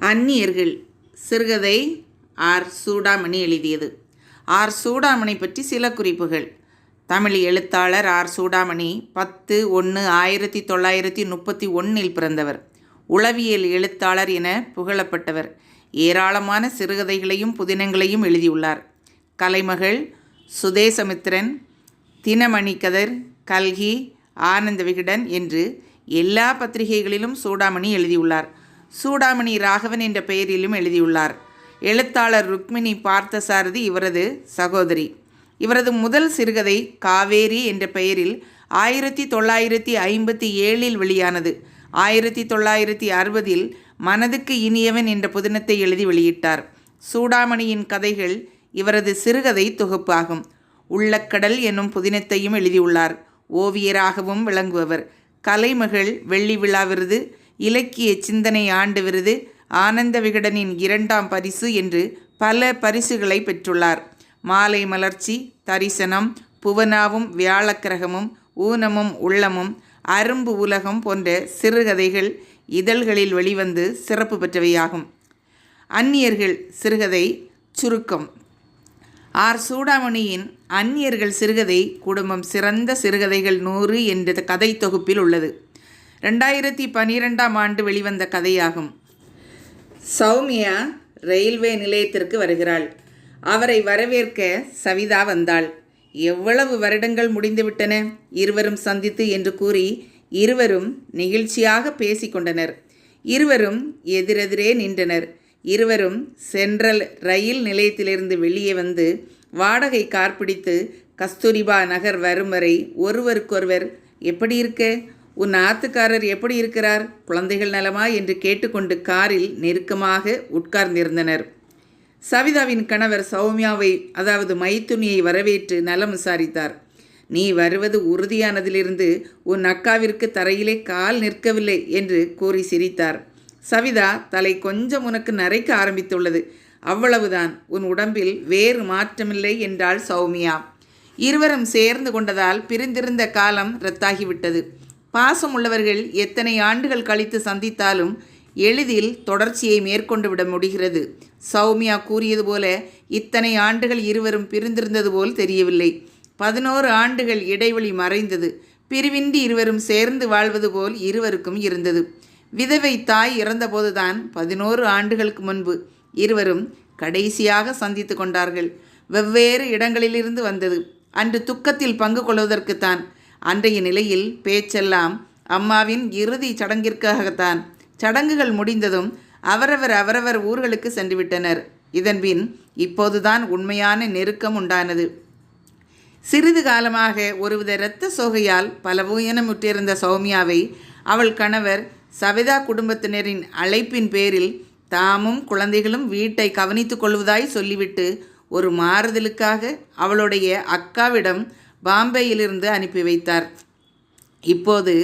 அந்நியர்கள் சிறுகதை ஆர். சூடாமணி எழுதியது. ஆர். சூடாமணி பற்றி சில குறிப்புகள். தமிழ் எழுத்தாளர் ஆர். சூடாமணி பத்து ஒன்று ஆயிரத்தி தொள்ளாயிரத்தி முப்பத்தி ஒன்றில் பிறந்தவர். உளவியல் எழுத்தாளர் என புகழப்பட்டவர். ஏராளமான சிறுகதைகளையும் புதினங்களையும் எழுதியுள்ளார். கலைமகள் சுதேசமித்திரன் தினமணிக்கதர் கல்கி ஆனந்த விகடன் என்று எல்லா பத்திரிகைகளிலும் சூடாமணி எழுதியுள்ளார். சூடாமணி ராகவன் என்ற பெயரிலும் எழுதியுள்ளார். எழுத்தாளர் ருக்மிணி பார்த்தசாரதி இவரது சகோதரி. இவரது முதல் சிறுகதை காவேரி என்ற பெயரில் ஆயிரத்தி தொள்ளாயிரத்தி ஐம்பத்தி ஏழில் வெளியானது. ஆயிரத்தி தொள்ளாயிரத்தி அறுபதில் மனதுக்கு இனியவன் என்ற புதினத்தை எழுதி வெளியிட்டார். சூடாமணியின் கதைகள் இவரது சிறுகதை தொகுப்பாகும் உள்ளக்கடல் என்னும் புதினத்தையும் எழுதியுள்ளார். ஓவியராகவும் விளங்குபவர். கலைமகள் வெள்ளி விழா விருது இலக்கிய சிந்தனை ஆண்டு விருது ஆனந்த விகடனின் இரண்டாம் பரிசு என்று பல பரிசுகளை பெற்றுள்ளார். மாலை மலர்ச்சி தரிசனம் புவனாவும் வியாழக்கிரகமும் ஊனமும் உள்ளமும் அரும்பு உலகம் போன்ற சிறுகதைகள் இதழ்களில் வெளிவந்து சிறப்பு பெற்றவையாகும். அந்நியர்கள் சிறுகதை சுருக்கம். ஆர். சூடாமணியின் அந்நியர்கள் சிறுகதை குடும்பம் சிறந்த சிறுகதைகள் நூறு என்ற கதை தொகுப்பில் உள்ளது. ரெண்டாயிரத்தி பனிரெண்டாம் ஆண்டு வெளிவந்த கதையாகும். சௌமியா ரயில்வே நிலையத்திற்கு வருகிறாள். அவரை வரவேற்க சவிதா வந்தாள். எவ்வளவு வருடங்கள் முடிந்துவிட்டன? இருவரும் சந்தித்து என்று கூறி இருவரும் நெகிழ்ச்சியாக பேசிக்கொண்டனர் இருவரும் எதிரெதிரே நின்றனர். இருவரும் சென்ட்ரல் ரயில் நிலையத்திலிருந்து வெளியே வந்து வாடகை கார் பிடித்து கஸ்தூரிபா நகர் வரும் வரை ஒருவருக்கொருவர் எப்படி இருக்க? உன் ஆத்துக்காரர் எப்படி இருக்கிறார்? குழந்தைகள் நலமா? என்று கேட்டுக்கொண்டு காரில் நெருக்கமாக உட்கார்ந்திருந்தனர். சவிதாவின் கணவர் சௌமியாவை அதாவது மைத்துனியை வரவேற்று நலம் விசாரித்தார். நீ வருவது உறுதியானதிலிருந்து உன் அக்காவிற்கு தரையிலே கால் நிற்கவில்லை என்று கூறி சிரித்தார். சவிதா தலை கொஞ்சம் உனக்கு நரைக்க ஆரம்பித்துள்ளது. அவ்வளவுதான். உன் உடம்பில் வேறு மாற்றமில்லை என்றாள் சௌமியா. இருவரும் சேர்ந்து கொண்டதால் பிரிந்திருந்த காலம் ரத்தாகிவிட்டது. பாசம் உள்ளவர்கள் எத்தனை ஆண்டுகள் கழித்து சந்தித்தாலும் எளிதில் தொடர்ச்சியை மேற்கொண்டு விட முடிகிறது. சௌமியா கூறியது போல இத்தனை ஆண்டுகள் இருவரும் பிரிந்திருந்தது போல் தெரியவில்லை. பதினோரு ஆண்டுகள் இடைவெளி மறைந்தது. பிரிவின்றி இருவரும் சேர்ந்து வாழ்வது போல் இருவருக்கும் இருந்தது. விதவை தாய் இறந்தபோதுதான் பதினோரு ஆண்டுகளுக்கு முன்பு இருவரும் கடைசியாக சந்தித்து கொண்டார்கள். வெவ்வேறு இடங்களிலிருந்து வந்தது. அன்று துக்கத்தில் பங்கு கொள்வதற்குத்தான் அன்றைய நிலையில் பேச்செல்லாம் அம்மாவின் இறுதி சடங்கிற்காகத்தான். சடங்குகள் முடிந்ததும் அவரவர் அவரவர் ஊர்களுக்கு சென்றுவிட்டனர். இதன்பின் இப்போதுதான் உண்மையான நெருக்கம் உண்டானது. சிறிது காலமாக ஒருவித இரத்த சோகையால் பல உயனமுற்றிருந்த சௌமியாவை அவள் கணவர் சவிதா குடும்பத்தினரின் அழைப்பின் பேரில் தாமும் குழந்தைகளும் வீட்டை கவனித்துக் கொள்வதாய் சொல்லிவிட்டு ஒரு மாறுதலுக்காக அவளுடைய அக்காவிடம் பாம்பேயிலிருந்து அனுப்பி வைத்தார். இப்போது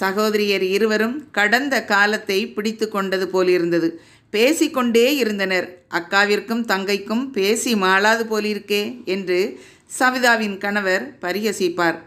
சகோதரியர் இருவரும் கடந்த காலத்தை பிடித்து கொண்டது போலிருந்தது. பேசிக்கொண்டே இருந்தனர். அக்காவிற்கும் தங்கைக்கும் பேசி மாளாது போலிருக்கே என்று சவிதாவின் கணவர் பரிகசிப்பார்.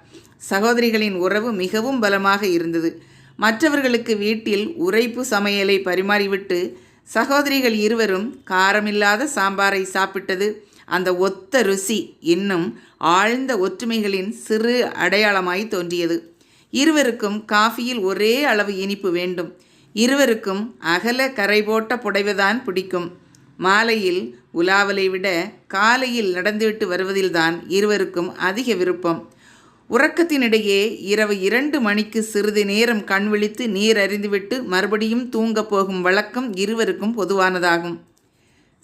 சகோதரிகளின் உறவு மிகவும் பலமாக இருந்தது. மற்றவர்களுக்கு வீட்டில் உரைப்பு சமையலை பரிமாறிவிட்டு சகோதரிகள் இருவரும் காரமில்லாத சாம்பாரை சாப்பிட்டது. அந்த ஒத்த ருசி இன்னும் ஆழ்ந்த ஒற்றுமைகளின் சிறு அடையாளமாய் தோன்றியது. இருவருக்கும் காஃபியில் ஒரே அளவு இனிப்பு வேண்டும். இருவருக்கும் அகல கரை போட்ட புடைவுதான் பிடிக்கும். மாலையில் உலாவலை விட காலையில் நடந்துவிட்டு வருவதில்தான் இருவருக்கும் அதிக விருப்பம். உறக்கத்தினிடையே இரவு இரண்டு மணிக்கு சிறிது நேரம் கண் விழித்து நீர் அறிந்துவிட்டு மறுபடியும் தூங்கப் போகும் வழக்கம் இருவருக்கும் பொதுவானதாகும்.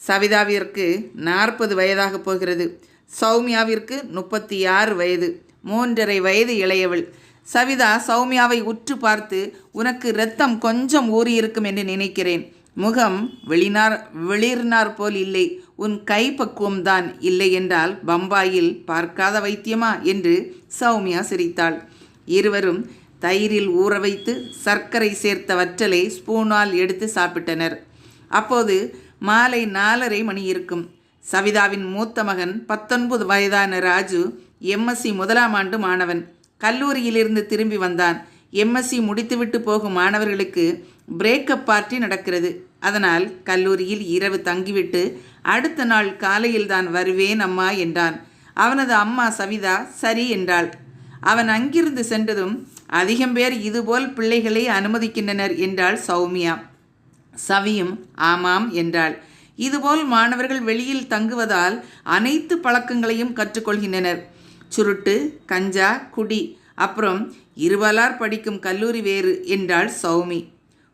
சவிதாவிற்கு நாற்பது வயதாக போகிறது. சௌமியாவிற்கு முப்பத்தி ஆறு வயது. மூன்றரை வயது இளையவள். சவிதா சௌமியாவை உற்று பார்த்து உனக்கு இரத்தம் கொஞ்சம் ஊறியிருக்கும் என்று நினைக்கிறேன். முகம் வெளினார் வெளிர்னார் போல் இல்லை. உன் கைப்பக்குவம்தான் இல்லை என்றால் பம்பாயில் பார்க்காத வைத்தியமா? என்று சௌமியா சிரித்தாள். இருவரும் தயிரில் ஊற வைத்து சர்க்கரை சேர்த்த வற்றலை ஸ்பூனால் எடுத்து சாப்பிட்டனர். அப்போது மாலை நாலரை மணி இருக்கும். சவிதாவின் மூத்த மகன் பத்தொன்பது வயதான ராஜு எம்எஸ்சி முதலாம் ஆண்டு மாணவன். கல்லூரியிலிருந்து திரும்பி வந்தான். எம்எஸ்சி முடித்துவிட்டு போகும் மாணவர்களுக்கு பிரேக்கப் பார்ட்டி நடக்கிறது. அதனால் கல்லூரியில் இரவு தங்கிவிட்டு அடுத்த நாள் காலையில் தான் வருவேன் அம்மா என்றான். அவனது அம்மா சவிதா சரி என்றாள். அவன் அங்கிருந்து சென்றதும் அதிகம் பேர் இதுபோல் பிள்ளைகளை அனுமதிக்கின்றனர் என்றாள் சௌமியா. சவியும் ஆமாம் என்றாள். இதுபோல் மாணவர்கள் வெளியில் தங்குவதால் அனைத்து பழக்கங்களையும் கற்றுக்கொள்கின்றனர். சுருட்டு கஞ்சா குடி அப்புறம் இருவலார் படிக்கும் கல்லூரி வேறு என்றாள் சௌமி.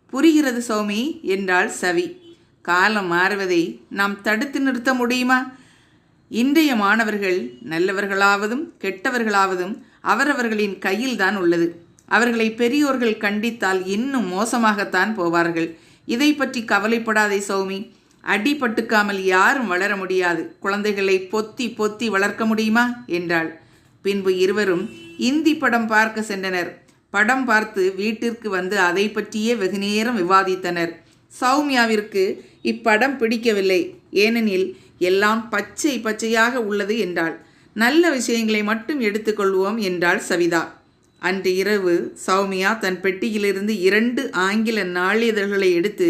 புரிகிறது சௌமி என்றாள் சவி. காலம் மாறுவதை நாம் தடுத்து நிறுத்த முடியுமா? இன்றைய மாணவர்கள் நல்லவர்களாவதும் கெட்டவர்களாவதும் அவரவர்களின் கையில்தான் உள்ளது. அவர்களை பெரியோர்கள் கண்டித்தால் இன்னும் மோசமாகத்தான் போவார்கள். இதை பற்றி கவலைப்படாதே சௌமி. அடிபட்டுக்காமல் யாரும் வளர முடியாது. குழந்தைகளை பொத்தி பொத்தி வளர்க்க முடியுமா? என்றாள். பின்பு இருவரும் இந்தி படம் பார்க்க சென்றனர். படம் பார்த்து வீட்டிற்கு வந்து அதை பற்றியே வெகுநேரம் விவாதித்தனர். சௌமியாவிற்கு இப்படம் பிடிக்கவில்லை. ஏனெனில் எல்லாம் பச்சை பச்சையாக உள்ளது என்றாள். நல்ல விஷயங்களை மட்டும் எடுத்துக்கொள்வோம் என்றாள் சவிதா. அன்று இரவு சௌமியா தன் பெட்டியிலிருந்து இரண்டு ஆங்கில நாளிதழ்களை எடுத்து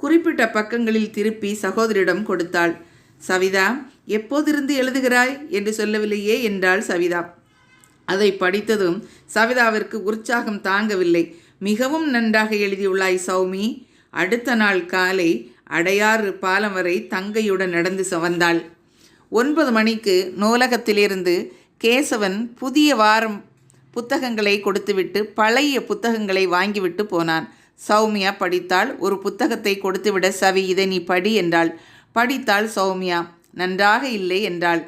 குறிப்பிட்ட பக்கங்களில் திருப்பி சகோதரியிடம் கொடுத்தாள். சவிதா எப்போதிருந்து எழுதுகிறாய்? என்று சொல்லவில்லையே என்றாள் சவிதா. அதை படித்ததும் சவிதாவிற்கு உற்சாகம் தாங்கவில்லை. மிகவும் நன்றாக எழுதியுள்ளாய் சௌமி. அடுத்த நாள் காலை அடையாறு பாலம் வரை தங்கையுடன் நடந்து சவந்தாள் ஒன்பது மணிக்கு நூலகத்திலிருந்து கேசவன் புதிய வாரம் புத்தகங்களை கொடுத்துவிட்டு பழைய புத்தகங்களை வாங்கிவிட்டு போனான். சௌமியா படித்தாள். ஒரு புத்தகத்தை கொடுத்துவிட சவி இதை நீ படி என்றாள். படித்தாள் சௌமியா. நன்றாக இல்லை என்றாள்.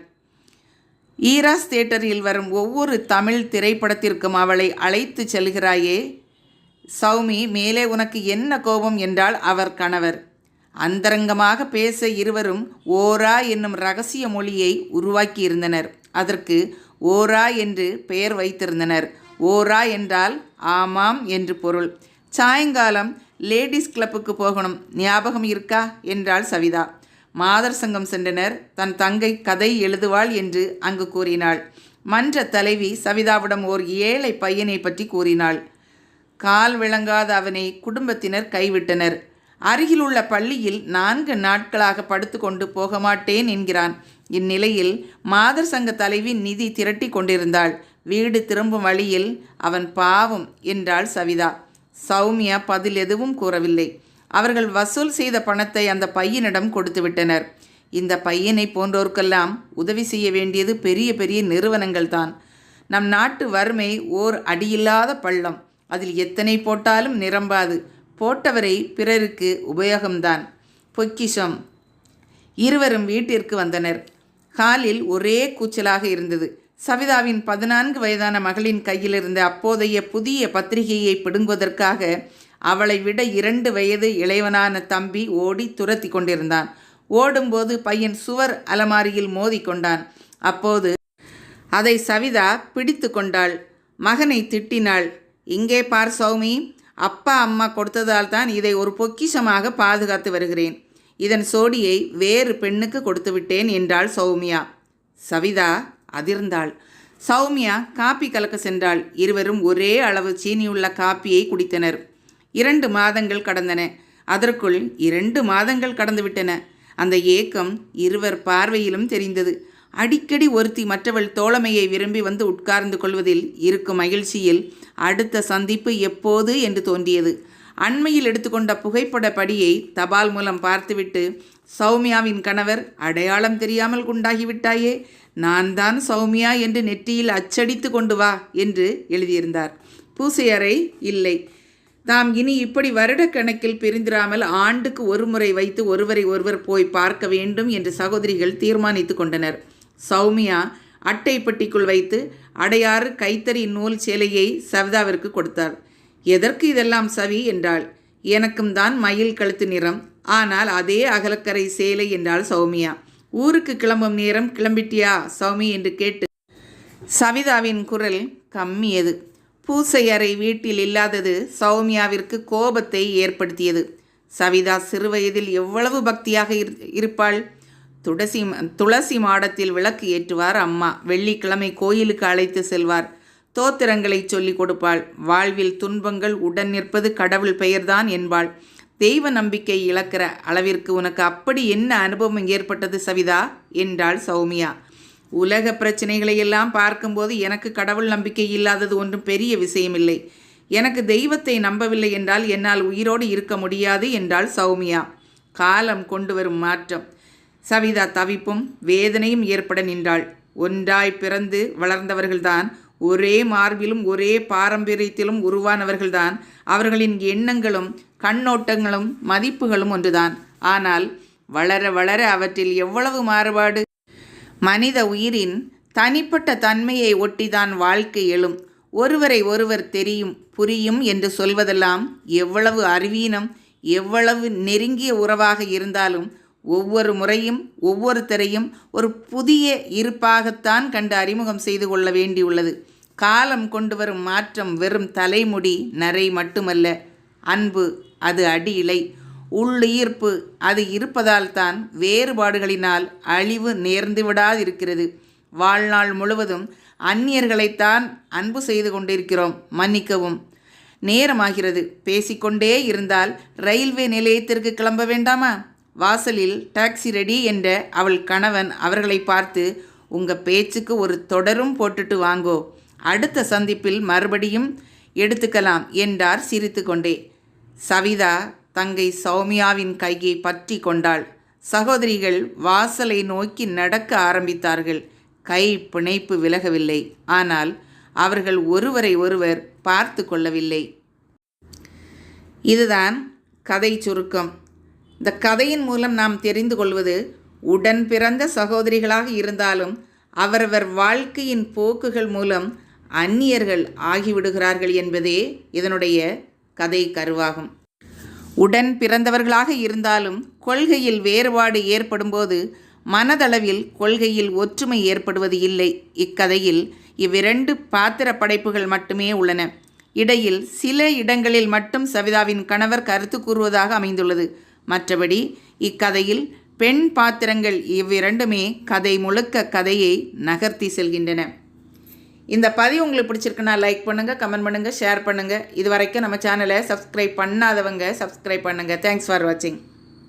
ஈராஸ் தியேட்டரில் வரும் ஒவ்வொரு தமிழ் திரைப்படத்திற்கும் அவளை அழைத்து செல்கிறாயே. சௌமி மேலே உனக்கு என்ன கோபம்? என்றால் அவர் கணவர். அந்தரங்கமாக பேச இருவரும் ஓரா என்னும் ரகசிய மொழியை உருவாக்கியிருந்தனர். அதற்கு ஓரா என்று பெயர் வைத்திருந்தனர். ஓரா என்றால் ஆமாம் என்று பொருள். சாயங்காலம் லேடிஸ் கிளப்புக்கு போகணும். ஞாபகம் இருக்கா? என்றாள் சவிதா. மாதர் சங்கம் சென்றனர். தன் தங்கை கதை எழுதுவாள் என்று அங்கு கூறினாள். மன்ற தலைவி சவிதாவிடம் ஓர் ஏழை பையனை பற்றி கூறினாள். கால் விளங்காத அவனை குடும்பத்தினர் கைவிட்டனர். அருகிலுள்ள பள்ளியில் நான்கு நாட்களாக படுத்து கொண்டு போக மாட்டேன் என்கிறான். இந்நிலையில் மாதர் சங்க தலைவி நிதி திரட்டி கொண்டிருந்தாள். வீடு திரும்பும் வழியில் அவன் பாவம் என்றாள் சவிதா. சௌமியா பதில் எதுவும் கூறவில்லை. அவர்கள் வசூல் செய்த பணத்தை அந்த பையனிடம் கொடுத்து விட்டனர். இந்த பையனை போன்றோருக்கெல்லாம் உதவி செய்ய வேண்டியது பெரிய பெரிய நிறுவனங்கள் தான். நம் நாட்டு வறுமை ஓர் அடியில்லாத பள்ளம். அதில் எத்தனை போட்டாலும் நிரம்பாது. போட்டவரை பிறருக்கு உபயோகம்தான். பொக்கிஷம். இருவரும் வீட்டிற்கு வந்தனர். ஹாலில் ஒரே கூச்சலாக இருந்தது. சவிதாவின் பதினான்கு வயதான மகளின் கையிலிருந்த அப்போதைய புதிய பத்திரிகையை பிடுங்குவதற்காக அவளை விட இரண்டு வயது இளைவனான தம்பி ஓடி துரத்தி கொண்டிருந்தான். ஓடும்போது பையன் சுவர் அலமாரியில் மோதி கொண்டான். அப்போது அதை சவிதா பிடித்து கொண்டாள். மகனை திட்டினாள். இங்கே பார் சௌமி அப்பா அம்மா கொடுத்ததால் தான் இதை ஒரு பொக்கிஷமாக பாதுகாத்து வருகிறேன். இதன் சோடியை வேறு பெண்ணுக்கு கொடுத்து விட்டேன் என்றாள் சௌமியா. சவிதா அதிர்ந்தாள். சௌமியா காப்பி கலக்க சென்றாள். இருவரும் ஒரே அளவு சீனியுள்ள காப்பியை குடித்தனர். இரண்டு மாதங்கள் கடந்தன. அதற்குள் இரண்டு மாதங்கள் கடந்துவிட்டன. அந்த ஏக்கம் இருவர் பார்வையிலும் தெரிந்தது. அடிக்கடி ஒருத்தி மற்றவள் தோழமையை விரும்பி வந்து உட்கார்ந்து கொள்வதில் இருக்கும் மகிழ்ச்சியில் அடுத்த சந்திப்பு எப்போது என்று தோன்றியது. அண்மையில் எடுத்துக்கொண்ட புகைப்பட படியை தபால் மூலம் பார்த்துவிட்டு சௌமியாவின் கணவர் அடையாளம் தெரியாமல் குண்டாகிவிட்டாயே நான் தான் சௌமியா என்று நெற்றியில் அச்சடித்து கொண்டு வா என்று எழுதியிருந்தார். பூசையறை இல்லை. தாம் இனி இப்படி வருடக்கணக்கில் பிரிந்திராமல் ஆண்டுக்கு ஒரு முறை வைத்து ஒருவரை ஒருவர் போய் பார்க்க வேண்டும் என்று சகோதரிகள் தீர்மானித்து கொண்டனர். சௌமியா அட்டை பெட்டிக்குள் வைத்து அடையாறு கைத்தறி நூல் சேலையை சவிதாவிற்கு கொடுத்தார். எதற்கு இதெல்லாம் சவி என்றாள். எனக்கும் தான் மயில் கழுத்து நிறம். ஆனால் அதே அகலக்கரை சேலை என்றாள் சௌமியா. ஊருக்கு கிளம்பும் நேரம் கிளம்பிட்டியா சௌமி என்று கேட்டு. சவிதாவின் குரல் கம்மியது. பூசை அறை வீட்டில் இல்லாதது சௌமியாவிற்கு கோபத்தை ஏற்படுத்தியது. சவிதா சிறுவயதில் எவ்வளவு பக்தியாக இருப்பாள்? துளசி துளசி மாடத்தில் விளக்கு ஏற்றுவார் அம்மா. வெள்ளிக்கிழமை கோயிலுக்கு அழைத்து செல்வார். தோத்திரங்களை சொல்லிக் கொடுப்பாள். வாழ்வில் துன்பங்கள் உடன் நிற்பது கடவுள் பெயர்தான் என்பாள். தெய்வ நம்பிக்கை இழக்கிற அளவிற்கு உனக்கு அப்படி என்ன அனுபவம் ஏற்பட்டது சவிதா? என்றாள் சௌமியா. உலக பிரச்சனைகளை எல்லாம் பார்க்கும்போது எனக்கு கடவுள் நம்பிக்கை இல்லாதது ஒன்றும் பெரிய விஷயமில்லை. எனக்கு தெய்வத்தை நம்பவில்லை என்றால் என்னால் உயிரோடு இருக்க முடியாது என்றாள் சௌமியா. காலம் கொண்டு வரும் மாற்றம். சவிதா தவிப்பும் வேதனையும் ஏற்பட நின்றாள். ஒன்றாய் பிறந்து வளர்ந்தவர்கள்தான் ஒரே மார்பிலும் ஒரே பாரம்பரியத்திலும் உருவானவர்கள்தான். அவர்களின் எண்ணங்களும் கண்ணோட்டங்களும் மதிப்புகளும் ஒன்றுதான். ஆனால் வளர வளர அவற்றில் எவ்வளவு மாறுபாடு? மனித உயிரின் தனிப்பட்ட தன்மையை ஒட்டிதான் வாழ்க்கை எழும். ஒருவரை ஒருவர் தெரியும் புரியும் என்று சொல்வதெல்லாம் எவ்வளவு அறிவீனம் எவ்வளவு நெருங்கிய உறவாக இருந்தாலும் ஒவ்வொரு முறையும் ஒவ்வொருத்தரையும் ஒரு புதிய இருப்பாகத்தான் கண்டு அறிமுகம் செய்து கொள்ள வேண்டியுள்ளது. காலம் கொண்டு வரும் மாற்றம் வெறும் தலைமுடி நரை மட்டுமல்ல அன்பு அது அடியிலை உள்ளுயிர்ப்பு அது இருப்பதால் தான் வேறுபாடுகளினால் அழிவு நேர்ந்து விடாதிருக்கிறது. வாழ்நாள் முழுவதும் அந்நியர்களைத்தான் அன்பு செய்து கொண்டிருக்கிறோம் மன்னிக்கவும். நேரமாகிறது. பேசிக்கொண்டே இருந்தால் ரயில்வே நிலையத்திற்கு கிளம்ப வேண்டாமா? வாசலில் டாக்ஸி ரெடி என்ற அவள் கணவன் அவர்களை பார்த்து உங்கள் பேச்சுக்கு ஒரு தொடரும் போட்டுட்டு வாங்கோ. அடுத்த சந்திப்பில் மறுபடியும் எடுத்துக்கலாம் என்றார் சிரித்துக்கொண்டே. சவிதா தங்கை சௌமியாவின் கையை பற்றி கொண்டாள். சகோதரிகள் வாசலை நோக்கி நடக்க ஆரம்பித்தார்கள். கை பிணைப்பு விலகவில்லை. ஆனால் அவர்கள் ஒருவரை ஒருவர் பார்த்து கொள்ளவில்லை. இதுதான் கதை சுருக்கம். இந்த கதையின் மூலம் நாம் தெரிந்து கொள்வது உடன் பிறந்த சகோதரிகளாக இருந்தாலும் அவரவர் வாழ்க்கையின் போக்குகள் மூலம் அந்நியர்கள் ஆகிவிடுகிறார்கள் என்பதே இதனுடைய கதை கருவாகும். உடன் பிறந்தவர்களாக இருந்தாலும் கொள்கையில் வேறுபாடு ஏற்படும்போது மனதளவில் கொள்கையில் ஒற்றுமை ஏற்படுவது இல்லை. இக்கதையில் இவ்விரண்டு பாத்திர படைப்புகள் மட்டுமே உள்ளன. இடையில் சில இடங்களில் மட்டும் சவிதாவின் கணவர் கருத்து கூறுவதாக அமைந்துள்ளது. மற்றபடி இக்கதையில் பெண் பாத்திரங்கள் இவ்விரண்டுமே கதை முழுக்க கதையை நகர்த்தி செல்கின்றன. இந்த பதிவு உங்களுக்கு பிடிச்சிருக்குன்னா லைக் பண்ணுங்கள் கமெண்ட் பண்ணுங்கள் ஷேர் பண்ணுங்கள் இது வரைக்கும் நம்ம சேனலை சப்ஸ்கிரைப் பண்ணாதவங்க சப்ஸ்கிரைப் பண்ணுங்கள் தேங்க்ஸ் ஃபார் வாட்சிங்